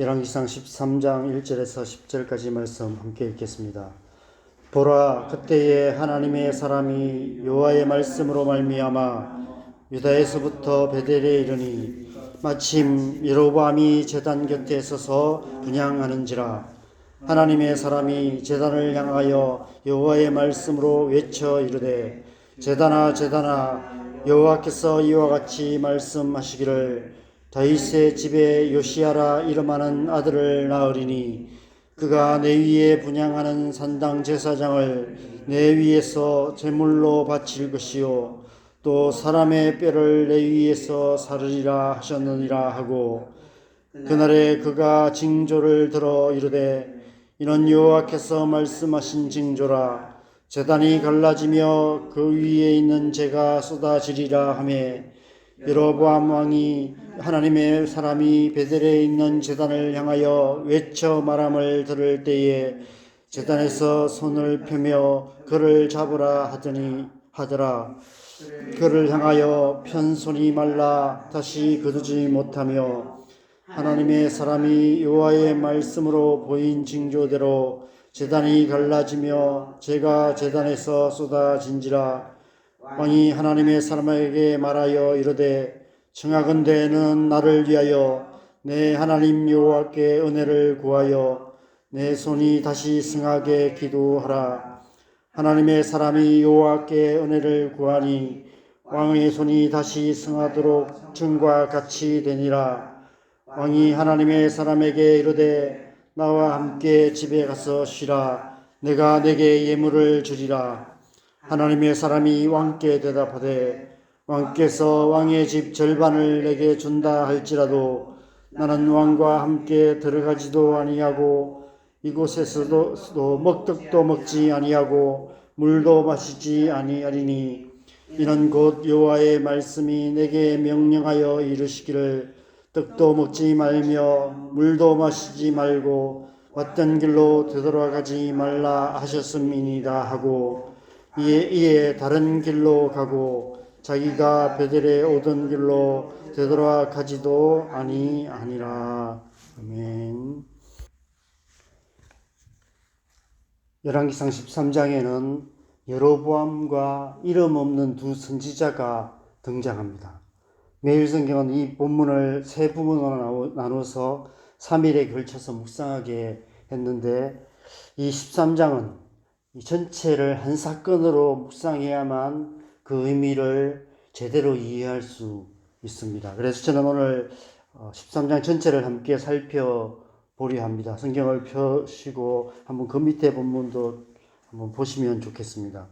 열왕기상 13장 1절에서 10절까지 말씀 함께 읽겠습니다. 보라 그때에 하나님의 사람이 여호와의 말씀으로 말미암아 유다에서부터 베델에 이르니 마침 여로보암이 제단 곁에 서서 분양하는지라 하나님의 사람이 제단을 향하여 여호와의 말씀으로 외쳐 이르되 제단아 제단아 여호와께서 이와 같이 말씀하시기를 다윗의 집에 요시아라 이름하는 아들을 낳으리니 그가 내 위에 분양하는 산당 제사장을 내 위에서 제물로 바칠 것이요 또 사람의 뼈를 내 위에서 사르리라 하셨느니라 하고 그날에 그가 징조를 들어 이르되 이는 여호와께서 말씀하신 징조라 재단이 갈라지며 그 위에 있는 재가 쏟아지리라 하매 여로보암 왕이 하나님의 사람이 베델에 있는 재단을 향하여 외쳐 말함을 들을 때에 재단에서 손을 펴며 그를 잡으라 하더니 하더라. 그를 향하여 편손이 말라 다시 거두지 못하며 하나님의 사람이 여호와의 말씀으로 보인 징조대로 재단이 갈라지며 제가 재단에서 쏟아진지라 왕이 하나님의 사람에게 말하여 이르되 청하건대는 나를 위하여 내 하나님 여호와께 은혜를 구하여 내 손이 다시 승하게 기도하라. 하나님의 사람이 여호와께 은혜를 구하니 왕의 손이 다시 승하도록 증과 같이 되니라. 왕이 하나님의 사람에게 이르되 나와 함께 집에 가서 쉬라. 내가 내게 예물을 주리라 하나님의 사람이 왕께 대답하되 왕께서 왕의 집 절반을 내게 준다 할지라도 나는 왕과 함께 들어가지도 아니하고 이곳에서도 먹떡도 먹지 아니하고 물도 마시지 아니하리니 이는 곧 여호와의 말씀이 내게 명령하여 이르시기를 떡도 먹지 말며 물도 마시지 말고 왔던 길로 되돌아가지 말라 하셨음이니이다 하고 이에, 이에 다른 길로 가고 자기가 베델에 오던 길로 되돌아가지도 아니하니라 아멘. 열왕기상 13장에는 여로보암과 이름 없는 두 선지자가 등장합니다. 매일 성경은 이 본문을 세 부분으로 나눠서 3일에 걸쳐서 묵상하게 했는데 이 13장은 이 전체를 한 사건으로 묵상해야만 그 의미를 제대로 이해할 수 있습니다. 그래서 저는 오늘 13장 전체를 함께 살펴보려 합니다. 성경을 펴시고 한번 그 밑에 본문도 한번 보시면 좋겠습니다.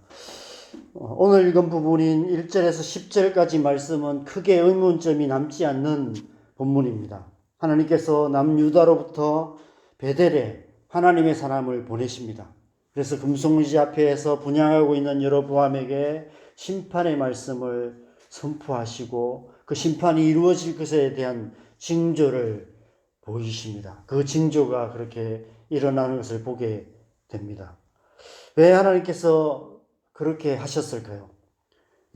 어, 오늘 읽은 부분인 1절에서 10절까지 말씀은 크게 의문점이 남지 않는 본문입니다. 하나님께서 남유다로부터 베델에 하나님의 사람을 보내십니다. 그래서 금송지 앞에서 분양하고 있는 여로보암에게 심판의 말씀을 선포하시고 그 심판이 이루어질 것에 대한 징조를 보이십니다. 그 징조가 그렇게 일어나는 것을 보게 됩니다. 왜 하나님께서 그렇게 하셨을까요?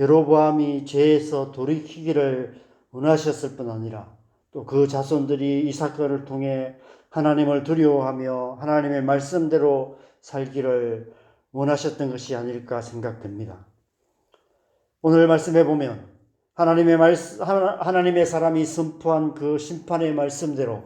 여로보암이 죄에서 돌이키기를 원하셨을 뿐 아니라 또 그 자손들이 이 사건을 통해 하나님을 두려워하며 하나님의 말씀대로 살기를 원하셨던 것이 아닐까 생각됩니다. 오늘 말씀해 보면 하나님의 말씀, 하나님의 사람이 선포한 그 심판의 말씀대로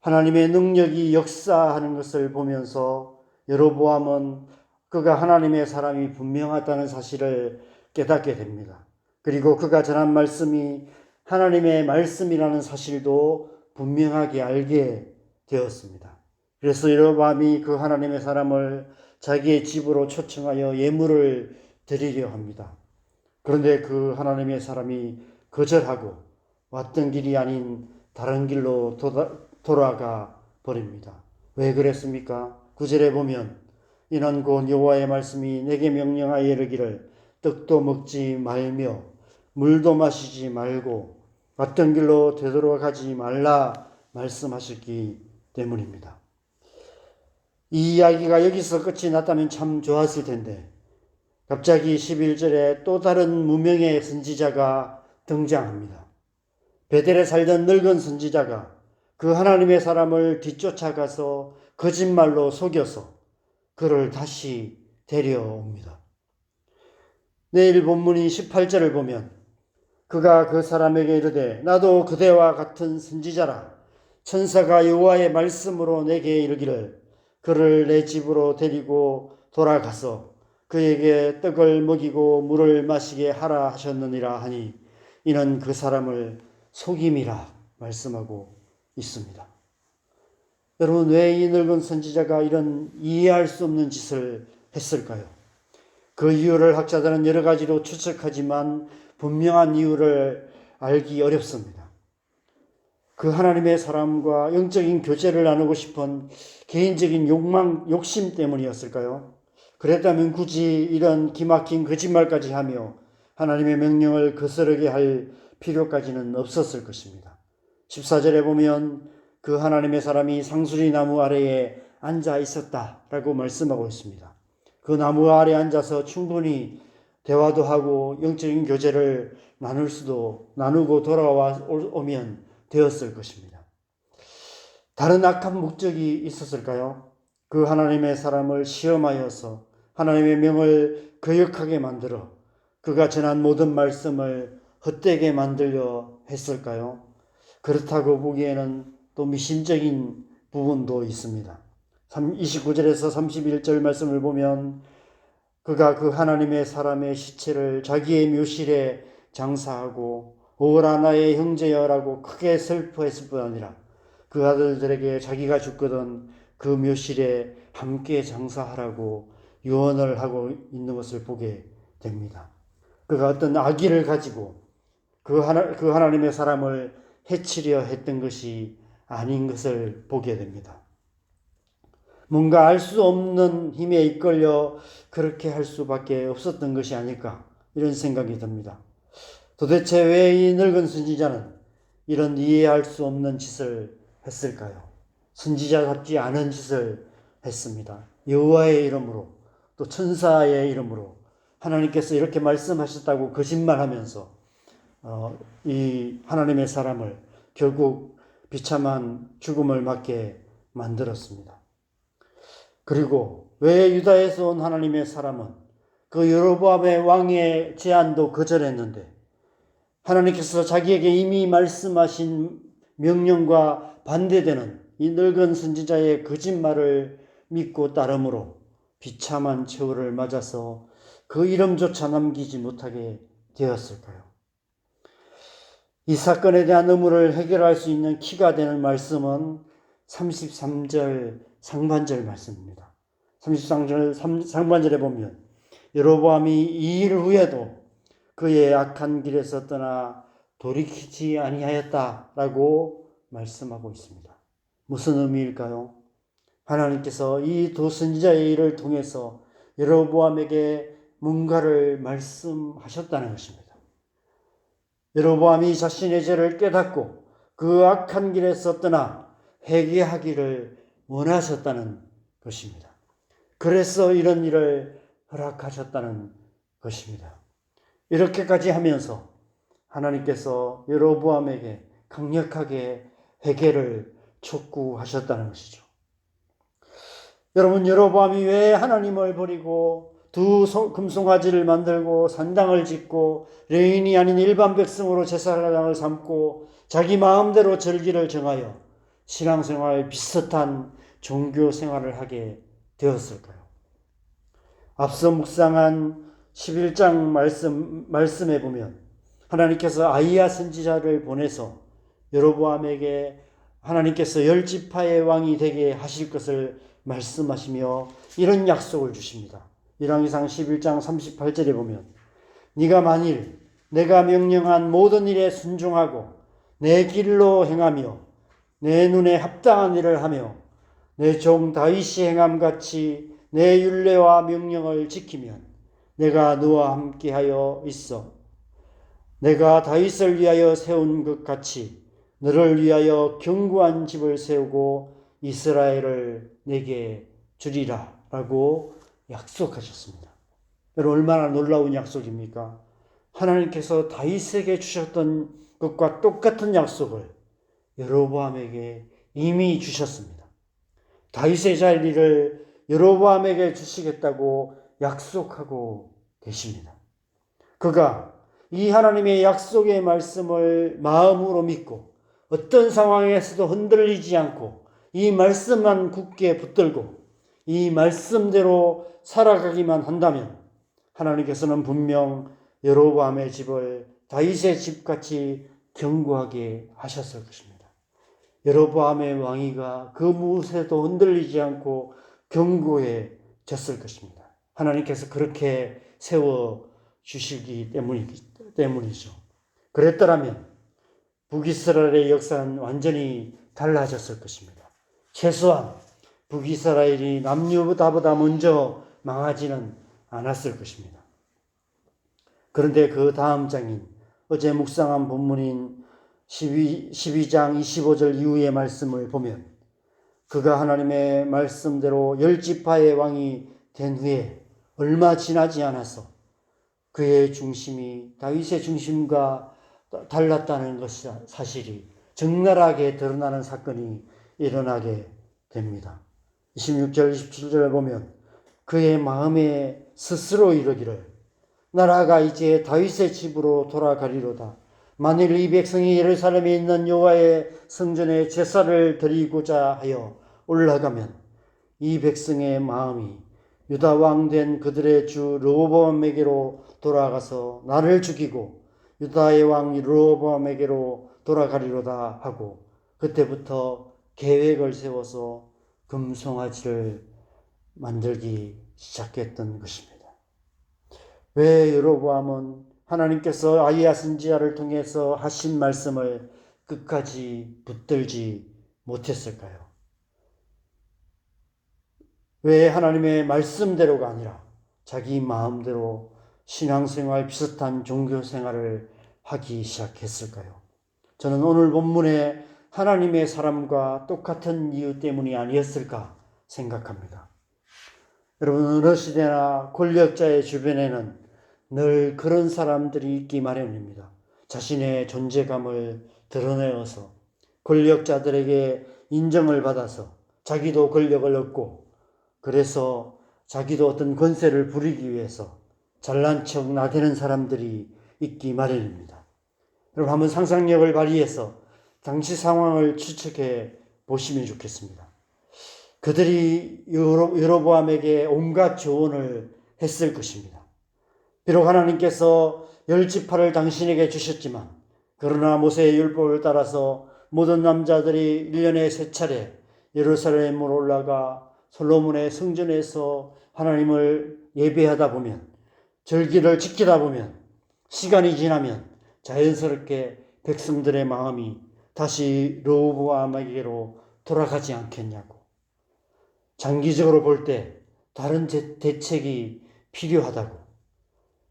하나님의 능력이 역사하는 것을 보면서 여로보암은 그가 하나님의 사람이 분명하다는 사실을 깨닫게 됩니다. 그리고 그가 전한 말씀이 하나님의 말씀이라는 사실도 분명하게 알게 되었습니다. 그래서 여로보암이 그 하나님의 사람을 자기의 집으로 초청하여 예물을 드리려 합니다. 그런데 그 하나님의 사람이 거절하고 왔던 길이 아닌 다른 길로 돌아가 버립니다. 왜 그랬습니까? 구절에 보면 이는 곧 여호와의 말씀이 내게 명령하여 이르기를 떡도 먹지 말며 물도 마시지 말고 왔던 길로 되돌아가지 말라 말씀하셨기 때문입니다. 이 이야기가 여기서 끝이 났다면 참 좋았을 텐데 갑자기 11절에 또 다른 무명의 선지자가 등장합니다. 베델에 살던 늙은 선지자가 그 하나님의 사람을 뒤쫓아가서 거짓말로 속여서 그를 다시 데려옵니다. 내일 본문인 18절을 보면 그가 그 사람에게 이르되 나도 그대와 같은 선지자라 천사가 여호와의 말씀으로 내게 이르기를 그를 내 집으로 데리고 돌아가서 그에게 떡을 먹이고 물을 마시게 하라 하셨느니라 하니 이는 그 사람을 속임이라 말씀하고 있습니다. 여러분 왜 이 늙은 선지자가 이런 이해할 수 없는 짓을 했을까요? 그 이유를 학자들은 여러 가지로 추측하지만 분명한 이유를 알기 어렵습니다. 그 하나님의 사람과 영적인 교제를 나누고 싶은 개인적인 욕망, 욕심 때문이었을까요? 그랬다면 굳이 이런 기막힌 거짓말까지 하며 하나님의 명령을 거스르게 할 필요까지는 없었을 것입니다. 14절에 보면 그 하나님의 사람이 상수리 나무 아래에 앉아 있었다 라고 말씀하고 있습니다. 그 나무 아래 앉아서 충분히 대화도 하고 영적인 교제를 나눌 수도 나누고 돌아와 오면 되었을 것입니다. 다른 악한 목적이 있었을까요? 그 하나님의 사람을 시험하여서 하나님의 명을 거역하게 만들어 그가 전한 모든 말씀을 헛되게 만들려 했을까요? 그렇다고 보기에는 또 미신적인 부분도 있습니다. 29절에서 31절 말씀을 보면 그가 그 하나님의 사람의 시체를 자기의 묘실에 장사하고 오라 나의 형제여라고 크게 슬퍼했을 뿐 아니라 그 아들들에게 자기가 죽거든 그 묘실에 함께 장사하라고 유언을 하고 있는 것을 보게 됩니다. 그가 어떤 악의를 가지고 그, 하나, 그 하나님의 사람을 해치려 했던 것이 아닌 것을 보게 됩니다. 뭔가 알 수 없는 힘에 이끌려 그렇게 할 수밖에 없었던 것이 아닐까 이런 생각이 듭니다. 도대체 왜 이 늙은 선지자는 이런 이해할 수 없는 짓을 했을까요? 선지자답지 않은 짓을 했습니다. 여호와의 이름으로 또 천사의 이름으로 하나님께서 이렇게 말씀하셨다고 거짓말하면서 어, 이 하나님의 사람을 결국 비참한 죽음을 맞게 만들었습니다. 그리고 왜 유다에서 온 하나님의 사람은 그 여로보암의 왕의 제안도 거절했는데 하나님께서 자기에게 이미 말씀하신 명령과 반대되는 이 늙은 선지자의 거짓말을 믿고 따름으로 비참한 최후를 맞아서 그 이름조차 남기지 못하게 되었을까요? 이 사건에 대한 의무를 해결할 수 있는 키가 되는 말씀은 33절 상반절 말씀입니다. 33절 상반절에 보면 여로보암이 이 일 후에도 그의 악한 길에서 떠나 돌이키지 아니하였다라고 말씀하고 있습니다. 무슨 의미일까요? 하나님께서 이 두 선지자의 일을 통해서 여로보암에게 뭔가를 말씀하셨다는 것입니다. 여로보암이 자신의 죄를 깨닫고 그 악한 길에서 떠나 회개하기를 원하셨다는 것입니다. 그래서 이런 일을 허락하셨다는 것입니다. 이렇게까지 하면서 하나님께서 여로보암에게 강력하게 회개를 촉구하셨다는 것이죠. 여러분 여로보암이 왜 하나님을 버리고 두 금송아지를 만들고 산당을 짓고 레인이 아닌 일반 백성으로 제사장을 삼고 자기 마음대로 절기를 정하여 신앙생활 비슷한 종교 생활을 하게 되었을까요? 앞서 묵상한 11장 말씀, 말씀에 보면 하나님께서 아이야 선지자를 보내서 여로보암에게 하나님께서 열 지파의 왕이 되게 하실 것을 말씀하시며 이런 약속을 주십니다. 일왕기상 11장 38절에 보면 네가 만일 내가 명령한 모든 일에 순종하고 내 길로 행하며 내 눈에 합당한 일을 하며 내 종 다윗이 행함 같이 내 율례와 명령을 지키면 내가 너와 함께하여 있어 내가 다윗을 위하여 세운 것 같이 너를 위하여 견고한 집을 세우고 이스라엘을 내게 주리라라고 약속하셨습니다. 여러분 얼마나 놀라운 약속입니까? 하나님께서 다윗에게 주셨던 것과 똑같은 약속을 여로보암에게 이미 주셨습니다. 다윗의 자리를 여로보암에게 주시겠다고 약속하고 계십니다. 그가 이 하나님의 약속의 말씀을 마음으로 믿고 어떤 상황에서도 흔들리지 않고 이 말씀만 굳게 붙들고 이 말씀대로 살아가기만 한다면 하나님께서는 분명 여로보암의 집을 다윗의 집같이 견고하게 하셨을 것입니다. 여로보암의 왕위가 그 무엇에도 흔들리지 않고 견고해졌을 것입니다. 하나님께서 그렇게 세워 주시기 때문이죠. 그랬더라면 북이스라엘의 역사는 완전히 달라졌을 것입니다. 최소한 북이스라엘이 남유다보다 먼저 망하지는 않았을 것입니다. 그런데 그 다음 장인 어제 묵상한 본문인 12, 12장 25절 이후의 말씀을 보면 그가 하나님의 말씀대로 열 지파의 왕이 된 후에 얼마 지나지 않아서 그의 중심이 다윗의 중심과 달랐다는 것이 사실이 적나라하게 드러나는 사건이 일어나게 됩니다. 26절, 27절을 보면 그의 마음에 스스로 이르기를 나라가 이제 다윗의 집으로 돌아가리로다. 만일 이 백성이 예루살렘에 있는 여호와의 성전에 제사를 드리고자 하여 올라가면 이 백성의 마음이 유다 왕 된 그들의 주 르호보암에게로 돌아가서 나를 죽이고 유다의 왕 르호보암에게로 돌아가리로다 하고 그때부터 계획을 세워서 금송아지를 만들기 시작했던 것입니다. 왜 여로보암은 하나님께서 아이야 선지자를 통해서 하신 말씀을 끝까지 붙들지 못했을까요? 왜 하나님의 말씀대로가 아니라 자기 마음대로 신앙생활 비슷한 종교생활을 하기 시작했을까요? 저는 오늘 본문에 하나님의 사람과 똑같은 이유 때문이 아니었을까 생각합니다. 여러분, 어느 시대나 권력자의 주변에는 늘 그런 사람들이 있기 마련입니다. 자신의 존재감을 드러내어서 권력자들에게 인정을 받아서 자기도 권력을 얻고 그래서 자기도 어떤 권세를 부리기 위해서 잘난 척 나대는 사람들이 있기 마련입니다. 여러분 한번 상상력을 발휘해서 당시 상황을 추측해 보시면 좋겠습니다. 그들이 여로보암에게 온갖 조언을 했을 것입니다. 비록 하나님께서 열 지파를 당신에게 주셨지만 그러나 모세의 율법을 따라서 모든 남자들이 1년에 세 차례 예루살렘으로 올라가 솔로몬의 성전에서 하나님을 예배하다 보면 절기를 지키다 보면 시간이 지나면 자연스럽게 백성들의 마음이 다시 로보암에게로 돌아가지 않겠냐고. 장기적으로 볼 때 다른 대책이 필요하다고.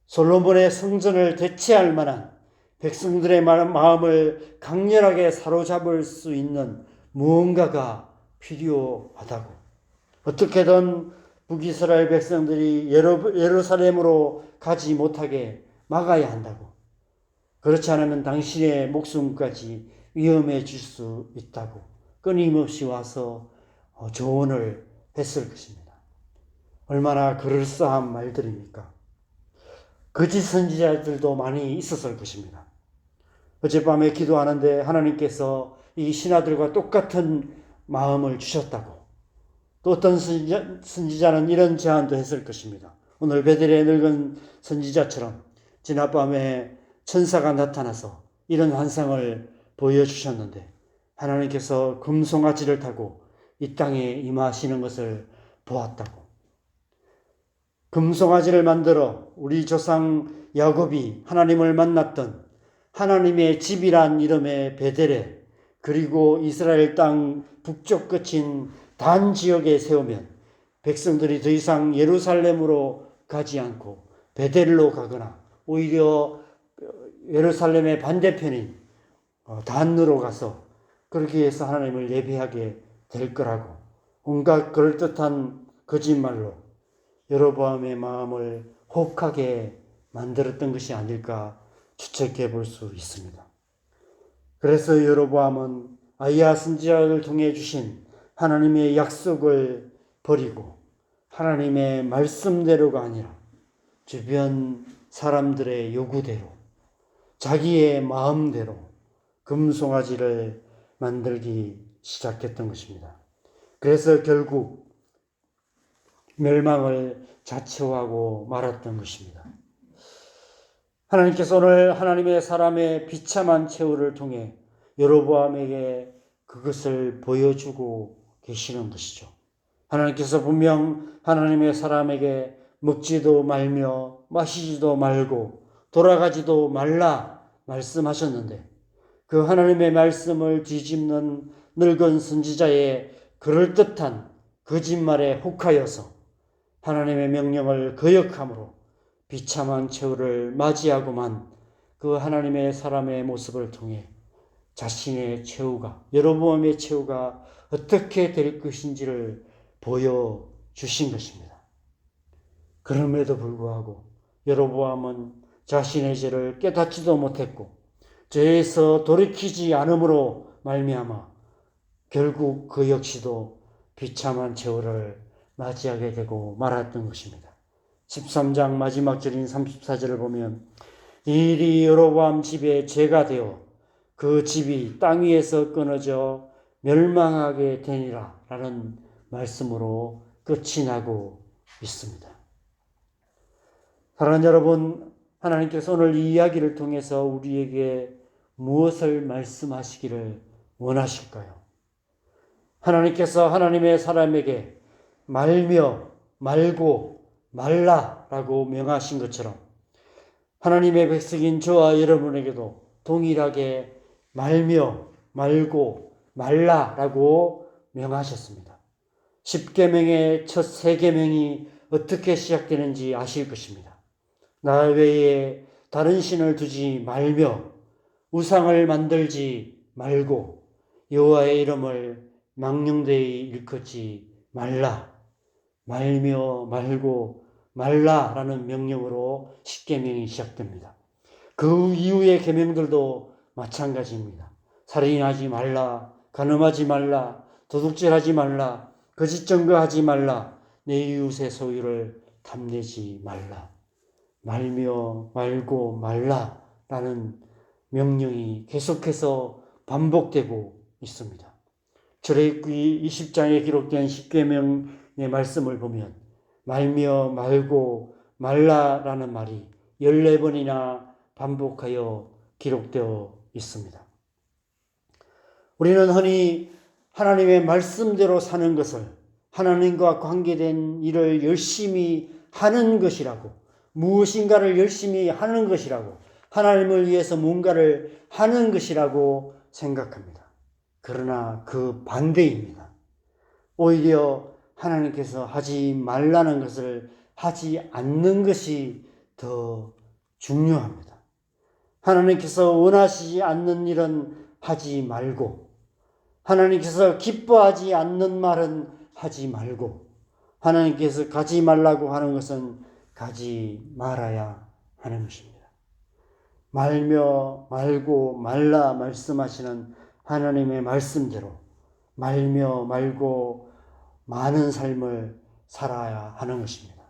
솔로몬의 성전을 대체할 만한 백성들의 마음을 강렬하게 사로잡을 수 있는 무언가가 필요하다고. 어떻게든 북이스라엘 백성들이 예루살렘으로 가지 못하게 막아야 한다고. 그렇지 않으면 당신의 목숨까지 위험해질 수 있다고 끊임없이 와서 어, 조언을 했을 것입니다. 얼마나 그럴싸한 말들입니까? 거짓 선지자들도 많이 있었을 것입니다. 어젯밤에 기도하는데 하나님께서 이 신하들과 똑같은 마음을 주셨다고. 또 어떤 선지자, 는 이런 제안도 했을 것입니다. 오늘 베델의 늙은 선지자처럼 지난밤에 천사가 나타나서 이런 환상을 보여주셨는데 하나님께서 금송아지를 타고 이 땅에 임하시는 것을 보았다고. 금송아지를 만들어 우리 조상 야곱이 하나님을 만났던 하나님의 집이란 이름의 베델에 그리고 이스라엘 땅 북쪽 끝인 단 지역에 세우면 백성들이 더 이상 예루살렘으로 가지 않고 베델로 가거나 오히려 예루살렘의 반대편인 어, 단으로 가서 그렇게 해서 하나님을 예배하게 될 거라고 온갖 그럴듯한 거짓말로 여로보암의 마음을 혹하게 만들었던 것이 아닐까 추측해 볼 수 있습니다. 그래서 여로보암은 아이야 선지자를 통해 주신 하나님의 약속을 버리고 하나님의 말씀대로가 아니라 주변 사람들의 요구대로 자기의 마음대로 금송아지를 만들기 시작했던 것입니다. 그래서 결국 멸망을 자초하고 말았던 것입니다. 하나님께서 오늘 하나님의 사람의 비참한 최후를 통해 여로보암에게 그것을 보여주고 계시는 것이죠. 하나님께서 분명 하나님의 사람에게 먹지도 말며 마시지도 말고 돌아가지도 말라 말씀하셨는데 그 하나님의 말씀을 뒤집는 늙은 선지자의 그럴듯한 거짓말에 혹하여서 하나님의 명령을 거역함으로 비참한 최후를 맞이하고만 그 하나님의 사람의 모습을 통해 자신의 최후가 여로보암의 최후가 어떻게 될 것인지를 보여 주신 것입니다. 그럼에도 불구하고 여로보암은 자신의 죄를 깨닫지도 못했고 죄에서 돌이키지 않으므로 말미암아 결국 그 역시도 비참한 최후를 맞이하게 되고 말았던 것입니다. 13장 마지막 절인 34절을 보면 이 일이 여로보암 집에 죄가 되어 그 집이 땅 위에서 끊어져 멸망하게 되니라 라는 말씀으로 끝이 나고 있습니다. 사랑하는 여러분, 하나님께서 오늘 이 이야기를 통해서 우리에게 무엇을 말씀하시기를 원하실까요? 하나님께서 하나님의 사람에게 말며 말고 말라라고 명하신 것처럼 하나님의 백성인 저와 여러분에게도 동일하게 말며 말고 말라라고 명하셨습니다. 십계명의 첫세 계명이 어떻게 시작되는지 아실 것입니다. 나 외에 다른 신을 두지 말며 우상을 만들지 말고 여호와의 이름을 망령되이 일컫지 말라 말며 말고 말라라는 명령으로 십계명이 시작됩니다. 그 이후의 계명들도 마찬가지입니다. 살인하지 말라, 간음하지 말라, 도둑질하지 말라, 거짓 증거하지 말라, 내 이웃의 소유를 탐내지 말라. 말며 말고 말라라는 명령이 계속해서 반복되고 있습니다. 출애굽기 20장에 기록된 십계명의 말씀을 보면 말며 말고 말라라는 말이 14번이나 반복하여 기록되어 있습니다. 우리는 흔히 하나님의 말씀대로 사는 것을 하나님과 관계된 일을 열심히 하는 것이라고 무엇인가를 열심히 하는 것이라고 하나님을 위해서 뭔가를 하는 것이라고 생각합니다. 그러나 그 반대입니다. 오히려 하나님께서 하지 말라는 것을 하지 않는 것이 더 중요합니다. 하나님께서 원하시지 않는 일은 하지 말고, 하나님께서 기뻐하지 않는 말은 하지 말고, 하나님께서 가지 말라고 하는 것은 가지 말아야 하는 것입니다. 말며 말고 말라 말씀하시는 하나님의 말씀대로 말며 말고 많은 삶을 살아야 하는 것입니다.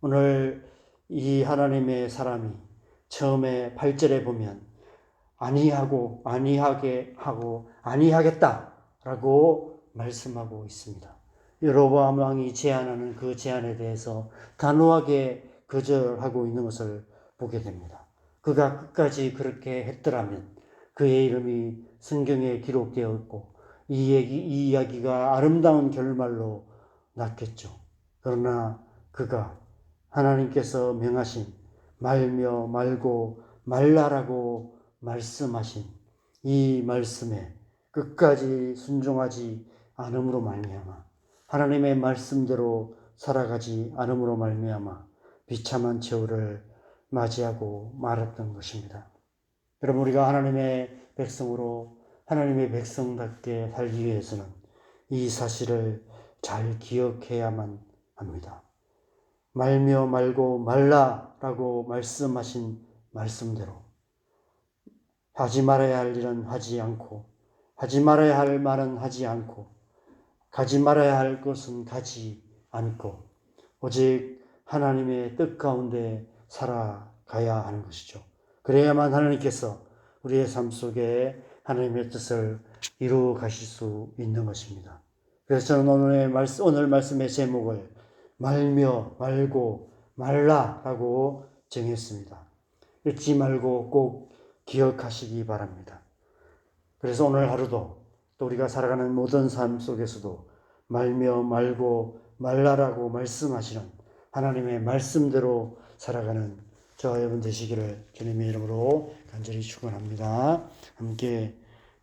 오늘 이 하나님의 사람이 처음에 8절에 보면 아니하고 아니하게 하고 아니하겠다 라고 말씀하고 있습니다. 여로보암 왕이 제안하는 그 제안에 대해서 단호하게 거절하고 있는 것을 보게 됩니다. 그가 끝까지 그렇게 했더라면 그의 이름이 성경에 기록되어 있고 이, 얘기, 이 이야기가 아름다운 결말로 났겠죠. 그러나 그가 하나님께서 명하신 말며 말고 말라라고 말씀하신 이 말씀에 끝까지 순종하지 않음으로 말미암아 하나님의 말씀대로 살아가지 않음으로 말미암아 비참한 최후를 맞이하고 말았던 것입니다. 여러분 우리가 하나님의 백성으로 하나님의 백성답게 살기 위해서는 이 사실을 잘 기억해야만 합니다. 말며 말고 말라라고 말씀하신 말씀대로 하지 말아야 할 일은 하지 않고 하지 말아야 할 말은 하지 않고 가지 말아야 할 것은 가지 않고 오직 하나님의 뜻 가운데 살아가야 하는 것이죠. 그래야만 하나님께서 우리의 삶 속에 하나님의 뜻을 이루어 가실 수 있는 것입니다. 그래서 저는 오늘의 말씀, 오늘 말씀의 제목을 말며 말고 말라라고 정했습니다. 잊지 말고 꼭 기억하시기 바랍니다. 그래서 오늘 하루도 또 우리가 살아가는 모든 삶 속에서도 말며 말고 말라라고 말씀하시는 하나님의 말씀대로 살아가는 저와 여러분 되시기를 주님의 이름으로 간절히 축원합니다. 함께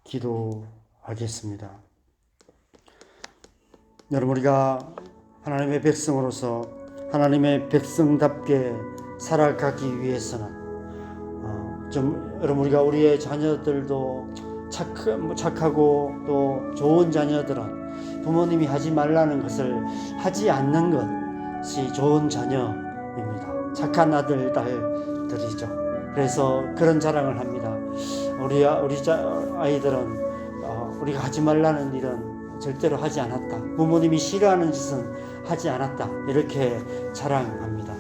기도하겠습니다. 여러분 우리가 하나님의 백성으로서 하나님의 백성답게 살아가기 위해서는 어, 좀 여러분 우리가 우리의 자녀들도 착, 뭐 착하고 또 좋은 자녀들은 부모님이 하지 말라는 것을 하지 않는 것이 좋은 자녀입니다. 착한 아들 딸들이죠. 그래서 그런 자랑을 합니다. 우리 아- 우리 자, 아이들은 어, 우리가 하지 말라는 일은 절대로 하지 않았다. 부모님이 싫어하는 짓은 하지 않았다. 이렇게 자랑합니다.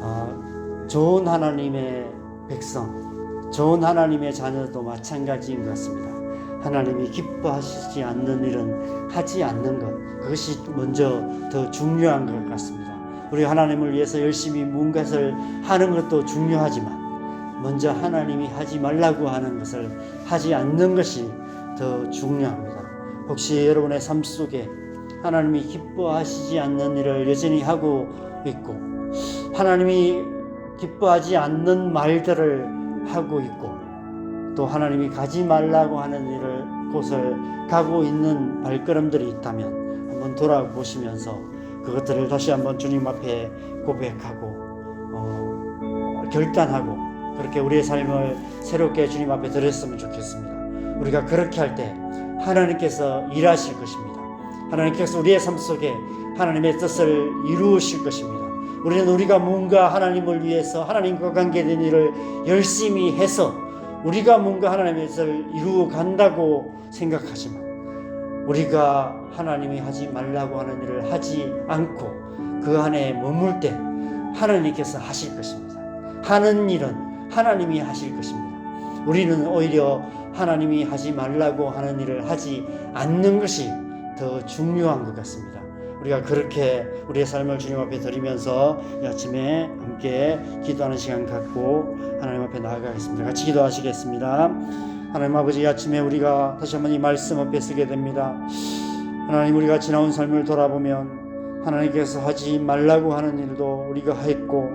어, 좋은 하나님의 백성, 좋은 하나님의 자녀도 마찬가지인 것 같습니다. 하나님이 기뻐하시지 않는 일은 하지 않는 것, 그것이 먼저 더 중요한 것 같습니다. 우리 하나님을 위해서 열심히 무엇을 하는 것도 중요하지만, 먼저 하나님이 하지 말라고 하는 것을 하지 않는 것이 더 중요합니다. 혹시 여러분의 삶 속에 하나님이 기뻐하시지 않는 일을 여전히 하고 있고, 하나님이 기뻐하지 않는 말들을 하고 있고, 또 하나님이 가지 말라고 하는 일을 곳을 가고 있는 발걸음들이 있다면 한번 돌아보시면서 그것들을 다시 한번 주님 앞에 고백하고 어, 결단하고 그렇게 우리의 삶을 새롭게 주님 앞에 드렸으면 좋겠습니다. 우리가 그렇게 할 때 하나님께서 일하실 것입니다. 하나님께서 우리의 삶 속에 하나님의 뜻을 이루실 것입니다. 우리는 우리가 뭔가 하나님을 위해서 하나님과 관계된 일을 열심히 해서 우리가 뭔가 하나님의 뜻을 이루어 간다고 생각하지만 우리가 하나님이 하지 말라고 하는 일을 하지 않고 그 안에 머물 때 하나님께서 하실 것입니다. 하는 일은 하나님이 하실 것입니다. 우리는 오히려 하나님이 하지 말라고 하는 일을 하지 않는 것이 더 중요한 것 같습니다. 우리가 그렇게 우리의 삶을 주님 앞에 드리면서 이 아침에 함께 기도하는 시간 갖고 하나님 앞에 나아가겠습니다. 같이 기도하시겠습니다. 하나님 아버지 이 아침에 우리가 다시 한번 이 말씀 앞에 쓰게 됩니다. 하나님 우리가 지나온 삶을 돌아보면 하나님께서 하지 말라고 하는 일도 우리가 했고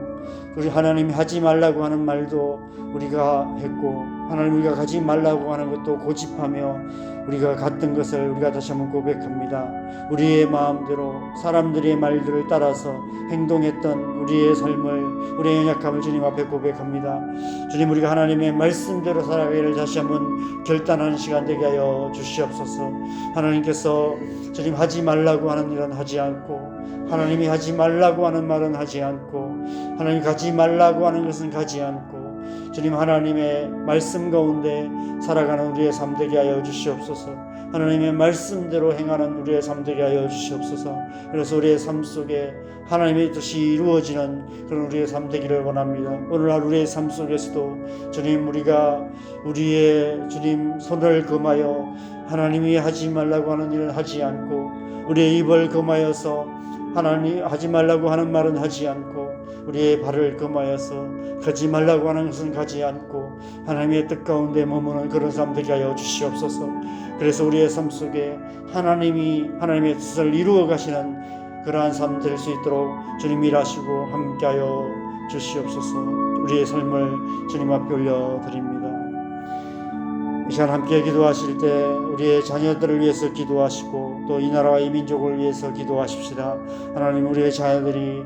우리 하나님이 하지 말라고 하는 말도 우리가 했고 하나님 우리가 가지 말라고 하는 것도 고집하며 우리가 갔던 것을 우리가 다시 한번 고백합니다. 우리의 마음대로 사람들의 말들을 따라서 행동했던 우리의 삶을 우리의 연약함을 주님 앞에 고백합니다. 주님 우리가 하나님의 말씀대로 살아가기를 다시 한번 결단하는 시간 되게 하여 주시옵소서. 하나님께서 주님 하지 말라고 하는 일은 하지 않고 하나님이 하지 말라고 하는 말은 하지 않고 하나님 가지 말라고 하는 것은 가지 않고 주님 하나님의 말씀 가운데 살아가는 우리의 삶 되게 하여 주시옵소서. 하나님의 말씀대로 행하는 우리의 삶 되게 하여 주시옵소서. 그래서 우리의 삶 속에 하나님의 뜻이 이루어지는 그런 우리의 삶 되기를 원합니다. 오늘 하루 우리의 삶 속에서도 주님 우리가 우리의 주님 손을 금하여 하나님이 하지 말라고 하는 일을 하지 않고 우리의 입을 금하여서 하나님 하지 말라고 하는 말은 하지 않고 우리의 발을 금하여서 가지 말라고 하는 것은 가지 않고 하나님의 뜻 가운데 머무는 그런 사람들이 하여 주시옵소서. 그래서 우리의 삶 속에 하나님이 하나님의 뜻을 이루어 가시는 그러한 삶 될 수 있도록 주님 일하시고 함께하여 주시옵소서. 우리의 삶을 주님 앞에 올려 드립니다. 이 시간 함께 기도하실 때 우리의 자녀들을 위해서 기도하시고 또 이 나라와 이 민족을 위해서 기도하십시다. 하나님 우리의 자녀들이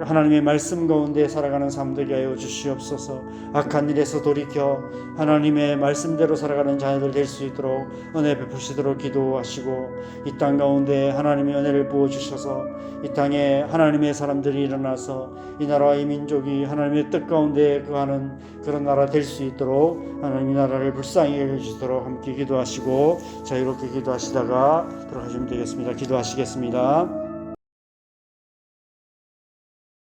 하나님의 말씀 가운데 살아가는 삶들이 하여 주시옵소서. 악한 일에서 돌이켜 하나님의 말씀대로 살아가는 자녀들 될 수 있도록 은혜 베푸시도록 기도하시고 이 땅 가운데 하나님의 은혜를 부어 주셔서 이 땅에 하나님의 사람들이 일어나서 이 나라와 이 민족이 하나님의 뜻 가운데 거하는 그런 나라 될 수 있도록 하나님 이 나라를 불쌍히 평강이 이루어지도록 함께 기도하시고 자유롭게 기도하시다가 들어가시면 되겠습니다. 기도하시겠습니다.